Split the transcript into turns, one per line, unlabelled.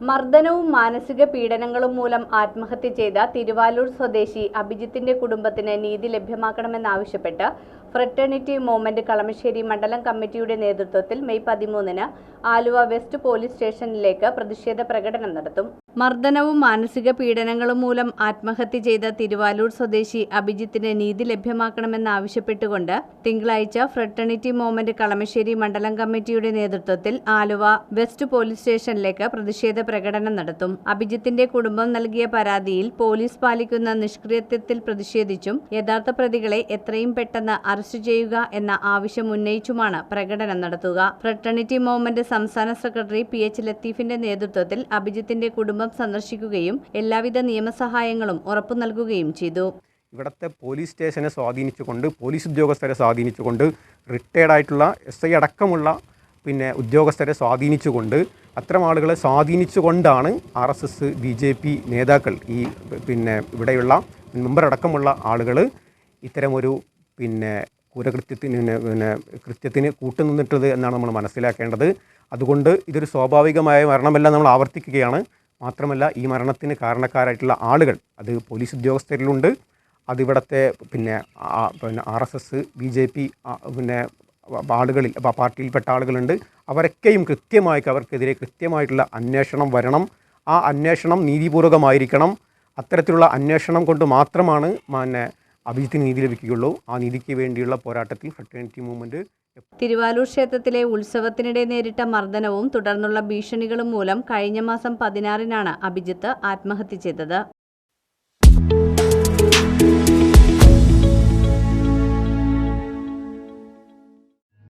മർദ്ദനവും മാനസിക പീഡനങ്ങളും മൂലം ആത്മഹത്യ ചെയ്ത തിരുവാലൂർ സ്വദേശി അഭിജിത്തിന്റെ കുടുംബത്തിന് നീതി ലഭ്യമാക്കണമെന്നാവശ്യപ്പെട്ട് ഫ്രട്ടേണിറ്റി മൂവ്മെന്റ് കളമശ്ശേരി മണ്ഡലം കമ്മിറ്റിയുടെ നേതൃത്വത്തിൽ മെയ് പതിമൂന്നിന് ആലുവ വെസ്റ്റ് പോലീസ് സ്റ്റേഷനിലേക്ക് പ്രതിഷേധ പ്രകടനം നടത്തും. മർദ്ദനവും മാനസിക പീഡനങ്ങളും മൂലം ആത്മഹത്യ ചെയ്ത തിരുവാലൂർ സ്വദേശി അഭിജിത്തിന് നീതി ലഭ്യമാക്കണമെന്നാവശ്യപ്പെട്ടുകൊണ്ട് തിങ്കളാഴ്ച ഫ്രട്ടേണിറ്റി മൂവ്മെന്റ് കളമശ്ശേരി മണ്ഡലം കമ്മിറ്റിയുടെ നേതൃത്വത്തിൽ ആലുവ വെസ്റ്റ് പോലീസ് സ്റ്റേഷനിലേക്ക് പ്രതിഷേധ പ്രകടനം നടത്തും. അഭിജിത്തിന്റെ കുടുംബം നൽകിയ പരാതിയിൽ പോലീസ് പാലിക്കുന്ന നിഷ്ക്രിയത്വത്തിൽ പ്രതിഷേധിച്ചും യഥാർത്ഥ പ്രതികളെ എത്രയും പെട്ടെന്ന് അറസ്റ്റ് ചെയ്യുക എന്ന ആവശ്യം ഉന്നയിച്ചുമാണ് പ്രകടനം നടത്തുക. ഫ്രട്ടേണിറ്റി മൂവ്മെന്റ് സംസ്ഥാന സെക്രട്ടറി പി എച്ച് ലത്തീഫിന്റെ നേതൃത്വത്തിൽ അഭിജിത്തിന്റെ കുടുംബം സന്ദർശിക്കുകയും എല്ലാവിധ നിയമസഹായങ്ങളും ഉറപ്പു നൽകുകയും ചെയ്തു.
ഇവിടുത്തെ പോലീസ് സ്റ്റേഷനെ സ്വാധീനിച്ചുകൊണ്ട് പോലീസ് ഉദ്യോഗസ്ഥരെ സ്വാധീനിച്ചുകൊണ്ട് റിട്ടയർഡ് ആയിട്ടുള്ള എസ് ഐ അടക്കമുള്ള പിന്നെ ഉദ്യോഗസ്ഥരെ സ്വാധീനിച്ചുകൊണ്ട് അത്തരം ആളുകളെ സ്വാധീനിച്ചുകൊണ്ടാണ് R S S B J P നേതാക്കൾ ഈ പിന്നെ ഇവിടെയുള്ള മെമ്പറടക്കമുള്ള ആളുകൾ ഇത്തരമൊരു പിന്നെ കുരകൃത്യത്തിന് പിന്നെ കൃത്യത്തിന് കൂട്ടുനിന്നിട്ടത് എന്നാണ് നമ്മൾ മനസ്സിലാക്കേണ്ടത്. അതുകൊണ്ട് ഇതൊരു സ്വാഭാവികമായ മരണമല്ല നമ്മൾ ആവർത്തിക്കുകയാണ്. മാത്രമല്ല ഈ മരണത്തിന് കാരണക്കാരായിട്ടുള്ള ആളുകൾ അത് പോലീസ് ഉദ്യോഗസ്ഥരിലുണ്ട്. അതിവിടുത്തെ പിന്നെ പിന്നെ R S S B J P പിന്നെ ആളുകളിൽ പ- പാർട്ടിയിൽപ്പെട്ട ആളുകളുണ്ട്. അവരൊക്കെയും കൃത്യമായി അവർക്കെതിരെ കൃത്യമായിട്ടുള്ള അന്വേഷണം വരണം. ആ അന്വേഷണം നീതിപൂർവകമായിരിക്കണം. അത്തരത്തിലുള്ള അന്വേഷണം കൊണ്ട് മാത്രമാണ് പിന്നെ അഭിജിത്തിന് നീതി ലഭിക്കുകയുള്ളൂ. ആ നീതിക്ക് വേണ്ടിയുള്ള പോരാട്ടത്തിൽ ഫ്രട്ടേണിറ്റി മൂവ്മെന്റ്
തിരുവാലൂർ ക്ഷേത്രത്തിലെ ഉത്സവത്തിനിടെ നേരിട്ട മർദ്ദനവും തുടർന്നുള്ള ഭീഷണികളും മൂലം കഴിഞ്ഞ മാസം പതിനാറിനാണ് അഭിജിത്ത് ആത്മഹത്യ ചെയ്തത്.